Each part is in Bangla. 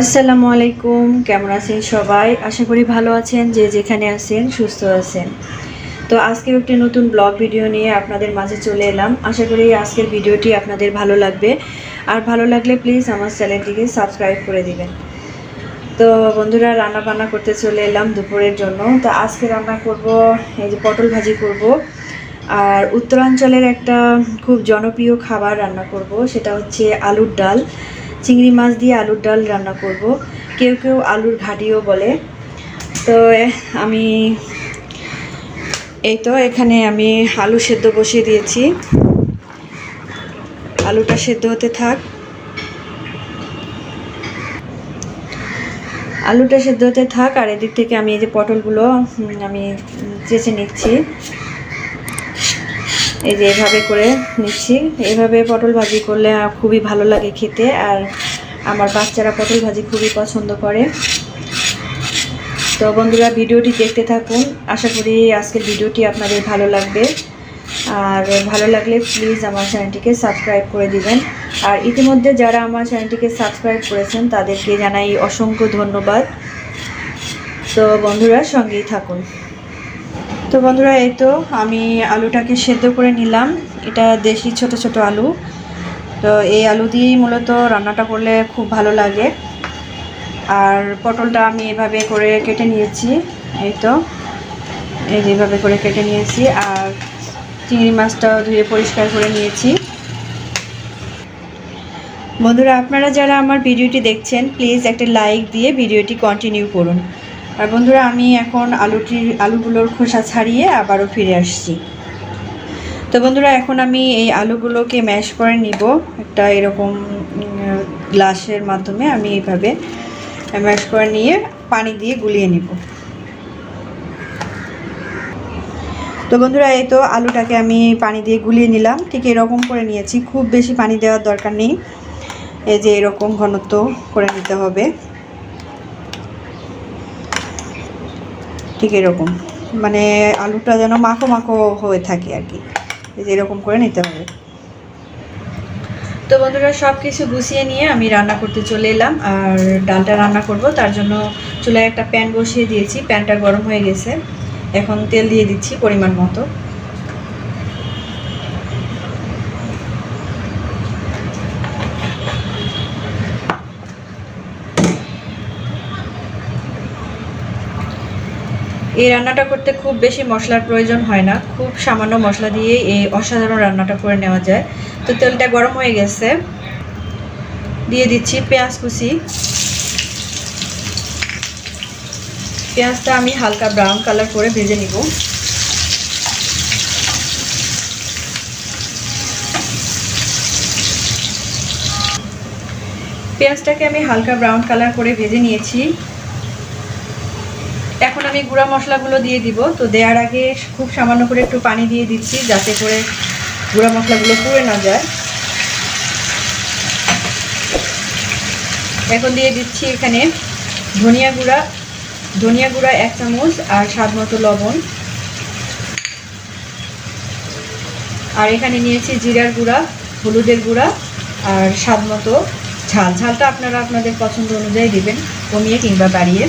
আসসালামু আলাইকুম। কেমন আছেন সবাই? আশা করি ভালো আছেন, যে যেখানে আছেন, সুস্থ আছেন। তো আজকে একটি নতুন ব্লগ ভিডিও নিয়ে আপনাদের মাঝে চলে এলাম। আশা করি আজকের ভিডিওটি আপনাদের ভালো লাগবে। আর ভালো লাগলে প্লিজ আমার চ্যানেলটিকে সাবস্ক্রাইব করে দিবেন। তো বন্ধুরা রান্না বান্না করতে চলে এলাম দুপুরের জন্য। তো আজকে রান্না করব, এই যে পটল ভাজি করব। আর উত্তরাঞ্চলের একটা খুব জনপ্রিয় খাবার রান্না করব, সেটা হচ্ছে আলুর ডাল। চিংড়ি মাছ দিয়ে আলুর ডাল রান্না করব। কেউ কেউ আলুর ঘাটিও বলে। তো আমি এই তো, এখানে আমি আলু সেদ্ধ বসিয়ে দিয়েছি। আলুটা সেদ্ধ হতে থাক। আলুটা সেদ্ধ হতে থাক, আর এদিক থেকে আমি এই যে পটলগুলো আমি চেঁচে নিচ্ছি। এই যে এভাবে করে নিচ্ছি। এভাবে পটল ভাজি করলে খুবই ভালো লাগে খেতে, আর আমার বাচ্চারা পটল ভাজি খুবই পছন্দ করে। তো বন্ধুরা, ভিডিওটি দেখতে থাকুন। আশা করি আজকের ভিডিওটি আপনাদের ভালো লাগবে। আর ভালো লাগলে প্লিজ আমার চ্যানেলটিকে সাবস্ক্রাইব করে দিবেন। আর ইতিমধ্যে যারা আমার চ্যানেলটিকে সাবস্ক্রাইব করেছেন, তাদেরকে জানাই অসংখ্য ধন্যবাদ। তো বন্ধুরা, সঙ্গেই থাকুন। তো বন্ধুরা, এই তো আমি আলুটাকে সেদ্ধ করে নিলাম। এটা দেশি ছোট ছোট আলু। তো এই আলু দিয়েই মূলত রান্নাটা করলে খুব ভালো লাগে। আর পটলটা আমি এভাবে করে কেটে নিয়েছি। এই তো, এই যেভাবে করে কেটে নিয়েছি। আর চিংড়ি মাছটাও ধুয়ে পরিষ্কার করে নিয়েছি। বন্ধুরা, আপনারা যারা আমার ভিডিওটি দেখছেন, প্লিজ একটা লাইক দিয়ে ভিডিওটি কন্টিনিউ করুন। আর বন্ধুরা, আমি এখন আলুটির, আলুগুলোর খোসা ছাড়িয়ে আবারও ফিরে আসছি। তো বন্ধুরা, এখন আমি এই আলুগুলোকে ম্যাশ করে নিব। একটা এরকম গ্লাসের মাধ্যমে আমি এইভাবে ম্যাশ করে নিয়ে পানি দিয়ে গুলিয়ে নিব। তো বন্ধুরা, এই তো আলুটাকে আমি পানি দিয়ে গুলিয়ে নিলাম। ঠিক এরকম করে নিয়েছি। খুব বেশি পানি দেওয়ার দরকার নেই। এই যে এরকম ঘনত্ব করে নিতে হবে। ঠিক এরকম। মানে আলুটা যেন মাখো মাখো হয়ে থাকে আর কি। যে এরকম করে নিতে হবে। তো বন্ধুরা সব কিছু গুছিয়ে নিয়ে আমি রান্না করতে চলে এলাম। আর ডালটা রান্না করব, তার জন্য চুলায় একটা প্যান বসিয়ে দিয়েছি। প্যানটা গরম হয়ে গেছে। এখন তেল দিয়ে দিচ্ছি পরিমাণ মতো। এই রান্নাটা করতে খুব বেশি মশলার প্রয়োজন হয় না। খুব সামান্য মশলা দিয়ে এই অসাধারণ রান্নাটা করে নেওয়া যায়। তো তেলটা গরম হয়ে গেছে। দিয়ে দিচ্ছি পেঁয়াজ কুচি। পেঁয়াজটা আমি হালকা ব্রাউন কালার করে ভেজে নিব। পেঁয়াজটাকে আমি হালকা ব্রাউন কালার করে ভেজে নিয়েছি। আমি গুঁড়া মশলাগুলো দিয়ে দিব। তো দেওয়ার আগে খুব সামান্য করে একটু পানি দিয়ে দিচ্ছি যাতে করে গুঁড়া মশলাগুলো পুড়ে না যায়। এখন দিয়ে দিচ্ছি এখানে ধনিয়া গুঁড়া। ধনিয়া গুঁড়া এক চামচ আর স্বাদ মতো লবণ। আর এখানে নিয়েছি জিরার গুঁড়া, হলুদের গুঁড়া আর স্বাদ মতো ঝাল। ঝালটা আপনারা আপনাদের পছন্দ অনুযায়ী দেবেন, কমিয়ে কিংবা বাড়িয়ে।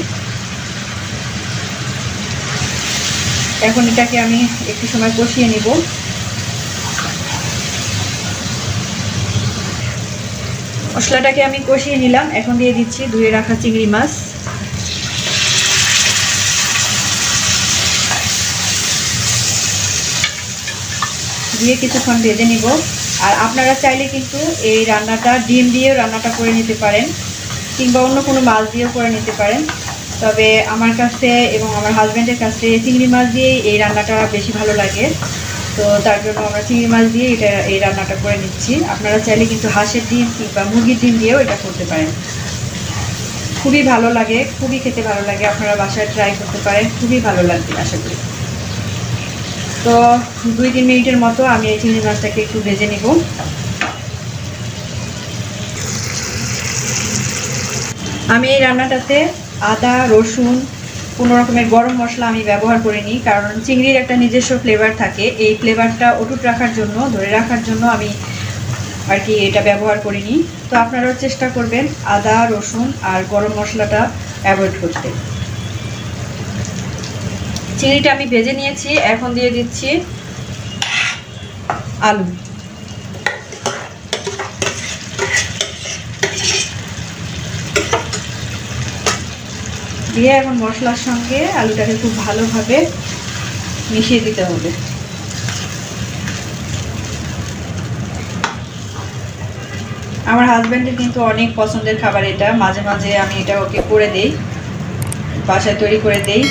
এখন এটাকে আমি একটু সময় কষিয়ে নিব। মশলাটাকে আমি কষিয়ে নিলাম। এখন দিয়ে দিচ্ছি ধুয়ে রাখা চিংড়ি মাছ। দিয়ে কিছুক্ষণ ভেজে নিব। আর আপনারা চাইলে কিন্তু এই রান্নাটা ডিম দিয়েও রান্নাটা করে নিতে পারেন, কিংবা অন্য কোনো মাছ দিয়েও করে নিতে পারেন। তবে আমার কাছে এবং আমার হাজব্যান্ডের কাছে চিংড়ি মাছ দিয়েই এই রান্নাটা বেশি ভালো লাগে। তো তার জন্য আমরা চিংড়ি মাছ দিয়ে এটা, এই রান্নাটা করে নিচ্ছি। আপনারা চাইলে কিন্তু হাঁসের ডিম কিংবা মুরগির ডিম দিয়েও এটা করতে পারেন। খুবই ভালো লাগে, খুবই খেতে ভালো লাগে। আপনারা বাসায় ট্রাই করতে পারেন, খুবই ভালো লাগবে আশা করি। তো দুই, তিন মিনিটের মতো আমি এই চিংড়ি মাছটাকে একটু ভেজে নিব। আমি এই রান্নাটাতে আদা, রসুন, কোনো রকমের গরম মশলা আমি ব্যবহার করিনি, কারণ চিংড়ির একটা নিজস্ব ফ্লেভার থাকে। এই ফ্লেভারটা অটুট রাখার জন্য, ধরে রাখার জন্য আমি আর কি এটা ব্যবহার করিনি। তো আপনারাও চেষ্টা করবেন আদা, রসুন আর গরম মশলাটা অ্যাভয়েড করতে। চিংড়িটা আমি ভেজে নিয়েছি, এখন দিয়ে দিচ্ছি আলু। দিয়ে এখন মশলার সঙ্গে আলুটাকে খুব ভালোভাবে মিশিয়ে দিতে হবে। আমার হাজব্যান্ডের কিন্তু অনেক পছন্দের খাবার এটা। মাঝে মাঝে আমি এটা ওকে করে দেই, বাসায় তৈরি করে দেই।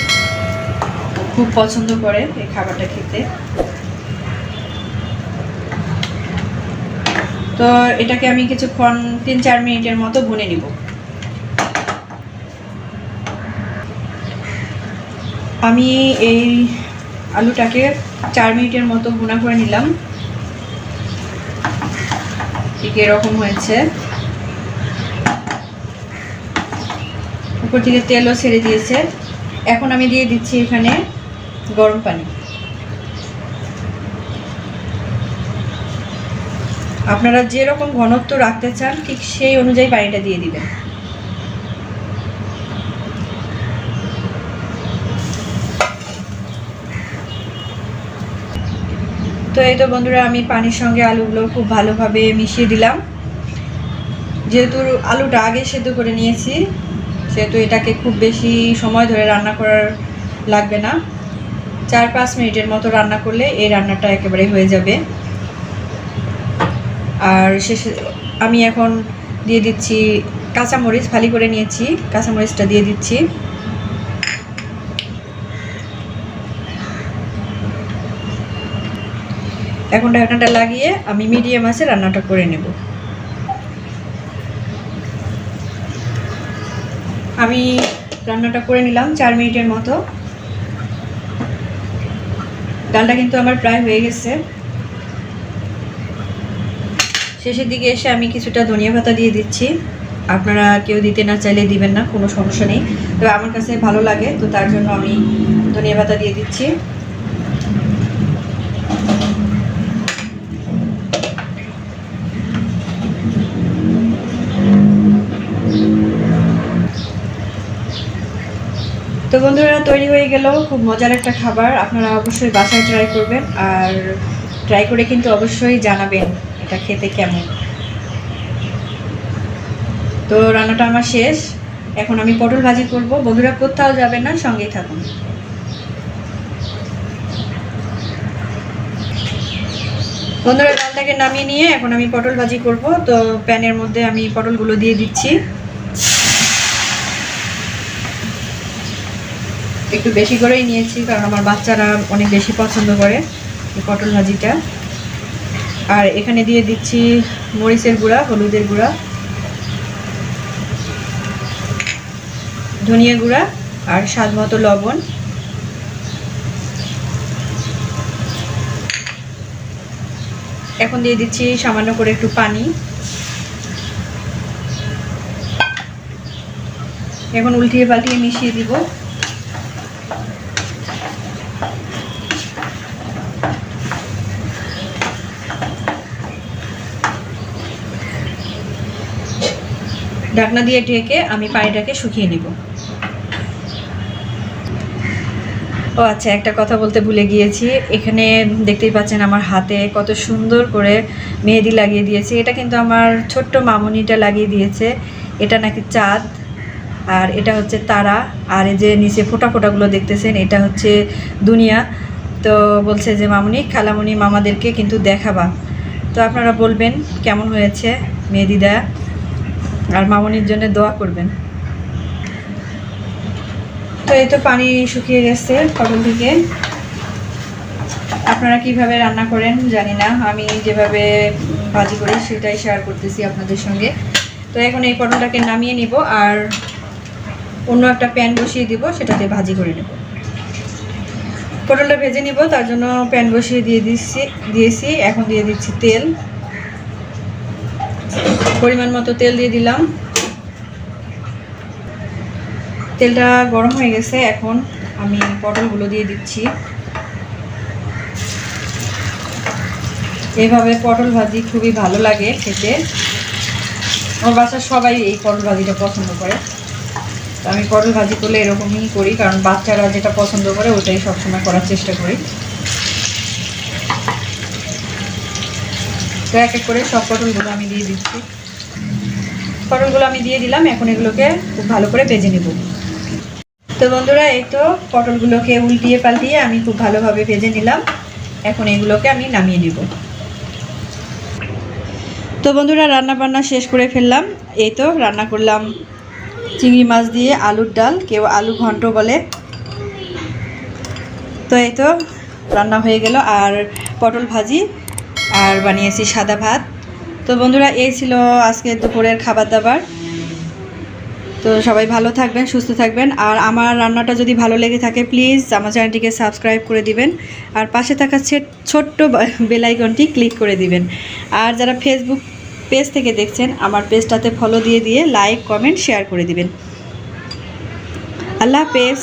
খুব পছন্দ করে এই খাবারটা খেতে। তো এটাকে আমি কিছুক্ষণ তিন চার মিনিটের মতো ভুনে নিব। আমি এই আলুটাকে চার মিনিটের মতো ভুনা করে নিলাম। ঠিক এরকম হয়েছে। উপর থেকে তেলও ছেড়ে দিয়েছে। এখন আমি দিয়ে দিচ্ছি এখানে গরম পানি। আপনারা যেরকম ঘনত্ব রাখতে চান, ঠিক সেই অনুযায়ী পানিটা দিয়ে দিবেন। তো এই তো বন্ধুরা, আমি পানির সঙ্গে আলুগুলো খুব ভালোভাবে মিশিয়ে দিলাম। যেহেতু আলুটা আগে সেদ্ধ করে নিয়েছি, সেহেতু এটাকে খুব বেশি সময় ধরে রান্না করার লাগবে না। চার পাঁচ মিনিটের মতো রান্না করলে এই রান্নাটা একেবারে হয়ে যাবে। আর শেষে আমি এখন দিয়ে দিচ্ছি কাঁচামরিচ, ফালি করে নিয়েছি, কাঁচামরিচটা দিয়ে দিচ্ছি। এখন ঢাকনাটা লাগিয়ে আমি মিডিয়াম আছে রান্নাটা করে নেব। আমি রান্নাটা করে নিলাম চার মিনিটের মতো। ডালটা কিন্তু আমার প্রায় হয়ে গেছে। শেষের দিকে এসে আমি কিছুটা ধনিয়া পাতা দিয়ে দিচ্ছি। আপনারা কেউ দিতে না চাইলে দিবেন না, কোনো সমস্যা নেই। তবে আমার কাছে ভালো লাগে, তো তার জন্য আমি ধনিয়া পাতা দিয়ে দিচ্ছি। তো বন্ধুরা, তৈরি হয়ে গেল খুব মজার একটা খাবার। আপনারা অবশ্যই বাসায় ট্রাই করবেন আর ট্রাই করে কিন্তু অবশ্যই জানাবেন এটা খেতে কেমন। তো রান্নাটা আমার শেষ। এখন আমি পটল ভাজি করব। বন্ধুরা, কোথাও যাবেন না, সঙ্গেই থাকুন। বন্ধুরা, ডালটাকে নামিয়ে নিয়ে এখন আমি পটল ভাজি করব। তো প্যানের মধ্যে আমি পটলগুলো দিয়ে দিচ্ছি। একটু বেশি করেই নিয়েছি, কারণ আমার বাচ্চারা অনেক বেশি পছন্দ করে এই পটল ভাজিটা। আর এখানে দিয়ে দিচ্ছি মরিচের গুঁড়া, হলুদের গুঁড়া, ধনিয়া গুঁড়া আর স্বাদ মতো লবণ। এখন দিয়ে দিচ্ছি সামান্য করে একটু পানি। এখন উল্টিয়ে পাল্টিয়ে মিশিয়ে দিব। ঢাকনা দিয়ে ঢেকে আমি পানিটাকে শুকিয়ে নিব। ও আচ্ছা একটা কথা বলতে ভুলে গিয়েছি। এখানে দেখতেই পাচ্ছেন আমার হাতে কত সুন্দর করে মেহেদি লাগিয়ে দিয়েছে। এটা কিন্তু আমার ছোট্ট মামুনিটা লাগিয়ে দিয়েছে। এটা নাকি চাঁদ, আর এটা হচ্ছে তারা, আর এই যে নিচে ফোটা ফোটাগুলো দেখতেছেন, এটা হচ্ছে দুনিয়া। তো বলছে যে, মামুনি, খালামুনি, মামাদেরকে কিন্তু দেখাবা। তো আপনারা বলবেন, কেমন হয়েছে মেহেদি দেয়া আর মামনির জন্য দোয়া করবেন। তো এই তো পানি শুকিয়ে গেছে পটল থেকে। আপনারা কীভাবে রান্না করেন জানি না। আমি যেভাবে ভাজি করি সেটাই শেয়ার করতেছি আপনাদের সঙ্গে। তো এখন এই পটলটাকে নামিয়ে নিব আর অন্য একটা প্যান বসিয়ে দিব, সেটাতে ভাজি করে নেব। পটলটা ভেজে নিব, তার জন্য প্যান বসিয়ে দিয়ে দিচ্ছি, দিয়েছি। এখন দিয়ে দিচ্ছি তেল। পরিমাণ মতো তেল দিয়ে দিলাম। তেলটা গরম হয়ে গেছে, এখন আমি পটলগুলো দিয়ে দিচ্ছি। এইভাবে পটল ভাজি খুবই ভালো লাগে খেতে। আমার বাসার সবাই এই পটল ভাজিটা পছন্দ করে। তো আমি পটল ভাজি করলে এরকমই করি, কারণ বাচ্চারা যেটা পছন্দ করে ওটাই সবসময় করার চেষ্টা করি। তো এক এক করে সব পটলগুলো আমি দিয়ে দিচ্ছি। পটলগুলো আমি দিয়ে দিলাম, এখন এগুলোকে খুব ভালো করে ভেজে নেব। তো বন্ধুরা, এই তো পটলগুলোকে উল্টিয়ে পাল্টিয়ে আমি খুব ভালোভাবে ভেজে নিলাম। এখন এগুলোকে আমি নামিয়ে নেব। তো বন্ধুরা রান্না বান্না শেষ করে ফেললাম। এই তো রান্না করলাম চিংড়ি মাছ দিয়ে আলুর ডাল, কেউ আলু ঘন্ট বলে। তো এই তো রান্না হয়ে গেল। আর পটল ভাজি, আর বানিয়েছি সাদা ভাত। তো বন্ধুরা, এই ছিল আজকে দুপুরের খাবার দাবার। তো সবাই ভালো থাকবেন, সুস্থ থাকবেন। আর আমার রান্নাটা যদি ভালো লেগে থাকে প্লিজ আমার চ্যানেলটিকে সাবস্ক্রাইব করে দিবেন। আর পাশে থাকা ছোট্ট বেলাইকনটি ক্লিক করে দিবেন। আর যারা ফেসবুক পেজ থেকে দেখছেন, আমার পেজটাতে ফলো দিয়ে দিয়ে লাইক কমেন্ট শেয়ার করে দিবেন। আল্লাহ হাফেজ।